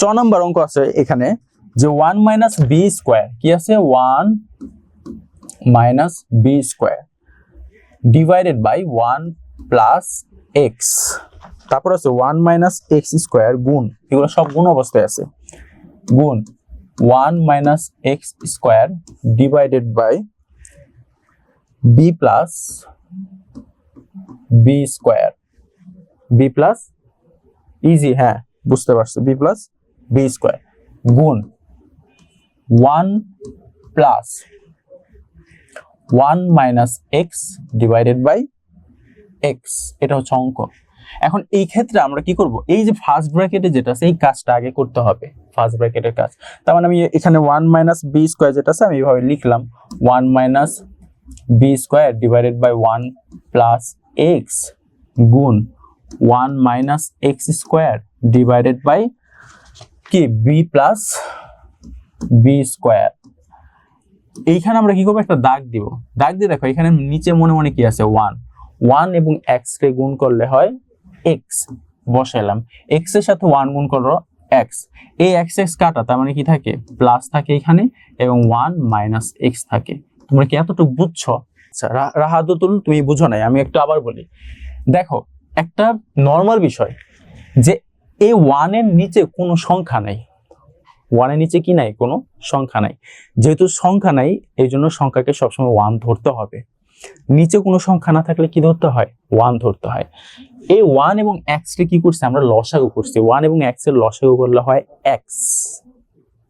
চ নম্বর অঙ্ক আছে এখানে, যে ওয়ান মাইনাস বি স্কোয়ার কি আছে? One minus B square divided by one plus X তারপর আছে ওয়ান মাইনাস এক্স স্কোয়ার গুণ, এগুলো সব গুণ অবস্থায় আছে, গুণ one minus X square divided by B plus B square B plus easy হ্যাঁ বুঝতে পারছ বি প্লাস বি স্কোয়ার গুণ one plus one minus X divided by X এটা হচ্ছে অঙ্ক। এখন এই ক্ষেত্রে আমরা কি করব? এই যে ফার্স্ট ব্র্যাকেটে যেটা আছে, এই কাজটা আগে করতে হবে। ফার্স্ট ব্র্যাকেটের কাজ। তার মানে আমি এখানে ওয়ান মাইনাস বি স্কোয়ার যেটা আছে, আমি এইভাবে লিখলাম। One minus B square divided by one plus X গুণ one minus X square divided by কি? বি প্লাস বি স্কোয়ার এইখানে আমরা কি করব? একটা দাগ দিব। দাগ দিয়ে দেখো, এখানে নিচে মনে মনে কি আছে? ওয়ান ওয়ান এবং এক্স কে গুণ করলে হয় এক্স বসাইলাম। এক্সের সাথে ওয়ান গুণ করো এক্স এই এক্স এক্স কাটা, তার মানে কি থাকে? প্লাস থাকে এখানে এবং ওয়ান মাইনাস এক্স থাকে। তোমরা কি এতটুকু বুঝছ? আচ্ছা রা- রাহাদুল তুমি বুঝো নাই, আমি একটু আবার বলি। দেখো, একটা নর্মাল বিষয় যে এই ওয়ানের নিচে কোনো সংখ্যা নাই। ওয়ানের নিচে কি নাই? কোনো সংখ্যা নাই। যেহেতু সংখ্যা নাই, এই জন্য সংখ্যাকে সবসময় ওয়ান ধরতে হবে। নিচে কোনো সংখ্যা না থাকলে কি ধরতে হয়? ওয়ান ধরতে হয়। এই ওয়ান এবং এক্স কে কি করছি? আমরা লসাগু করছি। ওয়ান এবং এক্সের লসাগু করলে হয় এক্স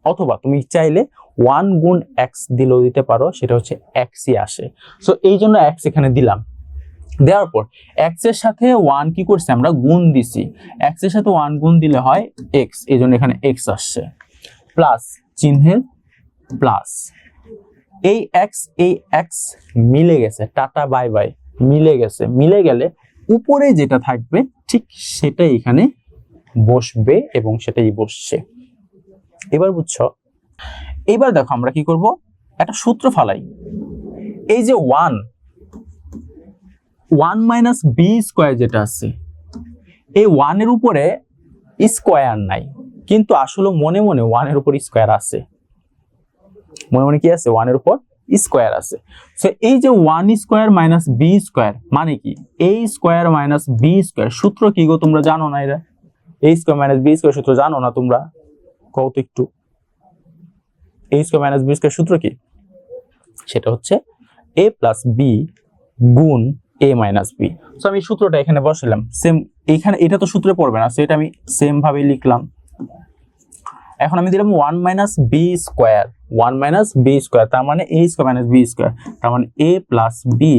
অথবা তুমি চাইলে ওয়ান গুণ এক্স দিলেও দিতে পারো, সেটা হচ্ছে এক্সই আসে। সো এই জন্য এক্স এখানে দিলাম। দেওয়ার পর এক্সের সাথে ওয়ান কি করছি আমরা? গুণ দিছি। এক্সের সাথে ওয়ান গুণ দিলে হয় এক্স এই জন্য এখানে এক্স আসছে। প্লাস চিহ্নের প্লাস এই এক্স এই এক্স মিলে গেছে। টাটা বাই বাই মিলে গেছে। মিলে গেলে উপরে যেটা থাকবে, ঠিক সেটাই এখানে বসবে এবং সেটাই বসছে। এবার বুঝছ? এবার দেখো আমরা কি করব? একটা সূত্র ফালাই। এই যে one one minus B square যেটা আছে, এই ওয়ানের উপরে স্কোয়ার নাই। কিন্তু আসলে মনে মনে ওয়ানের উপর স্কোয়ার আছে। মনে মনে কি আছে? ওয়ানের উপর স্কোয়ার আছে। সো এই যে one square minus B square মানে কি? A square minus B square সূত্র কি গো তোমরা জানো না এরা? A square minus B square সূত্র জানো না তোমরা? কও তো একটু। A square minus B square সূত্র কি? সেটা হচ্ছে এ প্লাস বি গুণ এ মাইনাস বি সো আমি সূত্রটা এখানে বসালাম সেম এখানে এটা তো সূত্রে পড়বে না, সেটা আমি সেম ভাবে লিখলাম। এখন আমি দিলাম one minus B square one minus B square তার মানে A square minus B square তার মানে এ প্লাস বি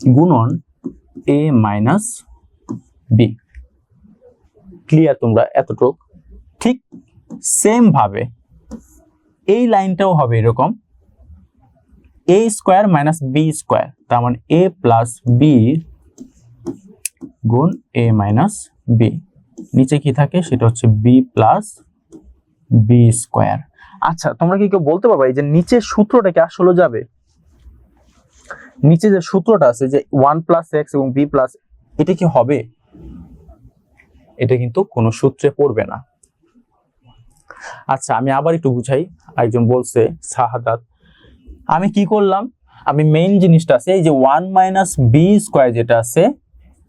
গুণন এ মাইনাস বি ক্লিয়ার তোমরা এতটুক? ঠিক সেম ভাবে এই লাইনটাও হবে এরকম। A square minus B square তার মানে এ প্লাস বি গুণ এ মাইনাস বি নিচে কি থাকে? সেটা হচ্ছে বি প্লাস বি স্কোয়ার আচ্ছা তোমরা কি কেউ বলতে পারবা যে নিচের সূত্রটা কি আসলে যাবে? নিচে যে সূত্রটা আছে যে ওয়ান প্লাস এক্স এবং বি প্লাস এটা কি হবে? এটা কিন্তু কোনো সূত্রে পড়বে না। আচ্ছা আমি আবার একটু বুঝাই। একজন বলছে শাহাদাত আমি কি করলাম? আমি মেইন জিনিসটা আছে, এই যে ওয়ান মাইনাস বি স্কোয়ার যেটা আছে,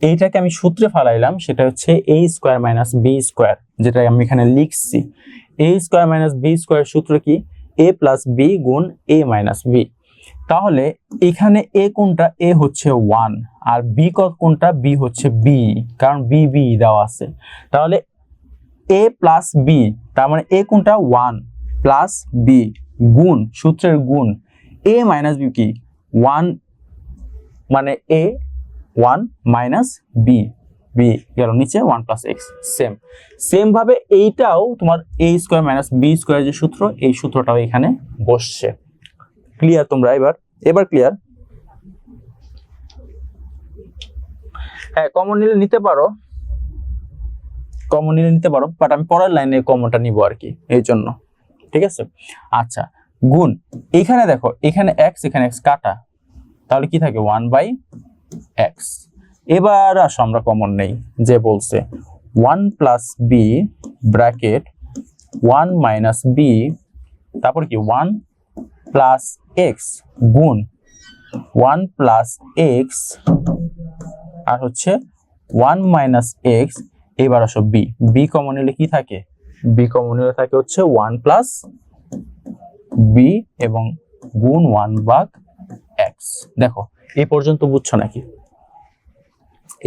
এইটাকে আমি সূত্রে ফালাইলাম, সেটা হচ্ছে A square minus B square যেটা আমি এখানে লিখছি। A square minus B square সূত্র কি? এ প্লাস বি গুণ এ মাইনাস বি তাহলে এখানে এ কোনটা? এ হচ্ছে ওয়ান আর বি কত কোনটা? বি হচ্ছে বি কারণ বি বি দেওয়া আছে। তাহলে এ প্লাস বি তার মানে এ কোনটা? ওয়ান প্লাস বি গুণ, সূত্রের গুণ এ মাইনাস বি কি? ওয়ান মানে a one minus b b গেল নিচে one plus x same same ভাবে এইটাও তোমার a square minus b square যে সূত্র, এই সূত্রটাও এখানে বসছে। ক্লিয়ার তোমরা এবার? এবার ক্লিয়ার হ্যাঁ কমন নিলে নিতে পারো। কমন নিলে নিতে পারো বাট আমি পরের লাইনে কমনটা নিব আর কি, এই জন্য। ঠিক আছে? আচ্ছা গুণ। এখানে দেখো, এখানে এক্স এখানে এক্স কাটা। তাহলে কি থাকে? ওয়ান বাই এক্স এবার আসো, আমরা কমন নেই, যে বলছে one plus b bracket one minus b তারপর কি? ওয়ান প্লাস এক্স গুণ ওয়ান প্লাস এক্স আর হচ্ছে ওয়ান মাইনাস এক্স এবার আসো বি বি কমন নিলে কি থাকে? বি কমন নিলে থাকে হচ্ছে ওয়ান প্লাস বি এবং গুণ ওয়ান বাগ এক্স দেখো, এই পর্যন্ত বুঝছ নাকি?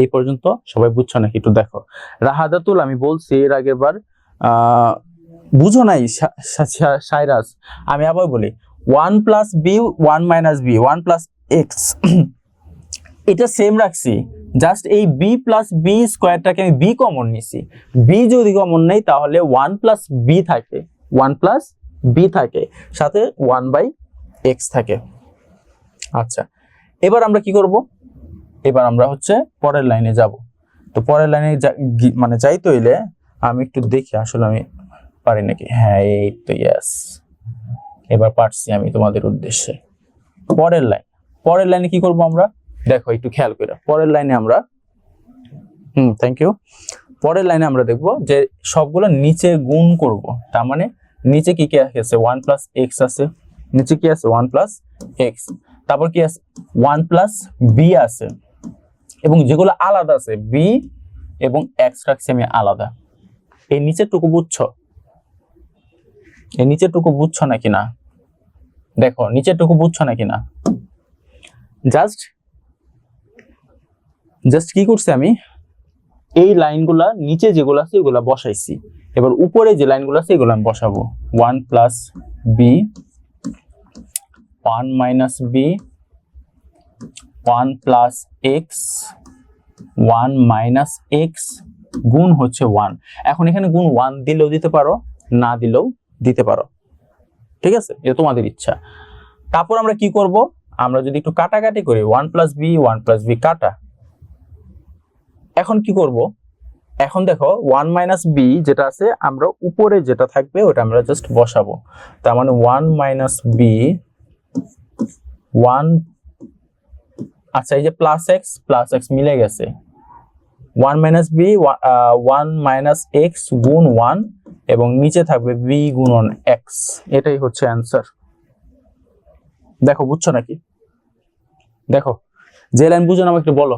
এই পর্যন্ত সবাই বুঝছ নাকি একটু দেখো। রাহাদাতুল, আমি বলছি এর আগের বার বুঝো নাই সাইরাস আমি আবার বলি one plus b one minus b one plus x এটা সেম রাখছি জাস্ট এই বি প্লাস বি স্কোয়ারটাকে আমি বি কমন নিছি। বি যদি কমন নেই, তাহলে ওয়ান প্লাস বি থাকে। ওয়ান প্লাস বি থাকে, সাথে ওয়ান বাই এক্স থাকে। আচ্ছা এবার আমরা কি করব? এবার আমরা হচ্ছে পরের লাইনে যাব। তো পরের লাইনে মানে যাইতে হইলে আমি একটু দেখি, আসলে আমি পারি নাকি? হ্যাঁ এই তো ইয়েস এবার পারছি আমি তোমাদের উদ্দেশ্যে। পরের লাইন, পরের লাইনে কি করব আমরা? দেখো, একটু খেয়াল করে। পরের লাইনে আমরা, হুম থ্যাংক ইউ পরের লাইনে আমরা দেখব যে সবগুলো নিচে গুণ করব, তার মানে নিচে কি কি আছে? ওয়ান প্লাস এক্স আছে। নিচে কি আছে? ওয়ান প্লাস এক্স তারপর কি আছে? ওয়ান প্লাস বি আছে। এবং যেগুলো আলাদা আছে বি এবং এক্স রাখছি আমি আলাদা। এই নিচেরটুকু বুঝছ? এই নিচেরটুকু বুঝছ নাকি না? দেখো নিচেরটুকু বুঝছ নাকি না? জাস্ট জাস্ট কি করছি আমি? এই লাইনগুলা, নিচে যেগুলো আছে এগুলা বসাইছি। এবার উপরে যে লাইনগুলো আছে, এগুলো আমি বসাবো। One plus b, one minus b, one plus x, one minus x, গুণ হচ্ছে ওয়ান। এখন এখানে গুণ ওয়ান দিলেও দিতে পারো, না দিলেও দিতে পারো। ঠিক আছে? এটা তোমাদের ইচ্ছা। তারপর আমরা কি করব? আমরা যদি একটু কাটাকাটি করি, one plus b, one plus b কাটা। এখন কি করব? এখন দেখো ওয়ান মাইনাস বি যেটা আছে, আমরা উপরে যেটা থাকবে, ওটা আমরা জাস্ট বসাবো। তার মানে ওয়ান মাইনাস বি ওয়ান আচ্ছা এই যে প্লাস এক্স প্লাস এক্স মিলে গেছে। One minus b one minus x গুণ ওয়ান এবং নিচে থাকবে বি গুণন এক্স এটাই হচ্ছে অ্যান্সার দেখো, বুঝছ নাকি? দেখো, যে লাইন বুঝো না আমাকে একটু বলো।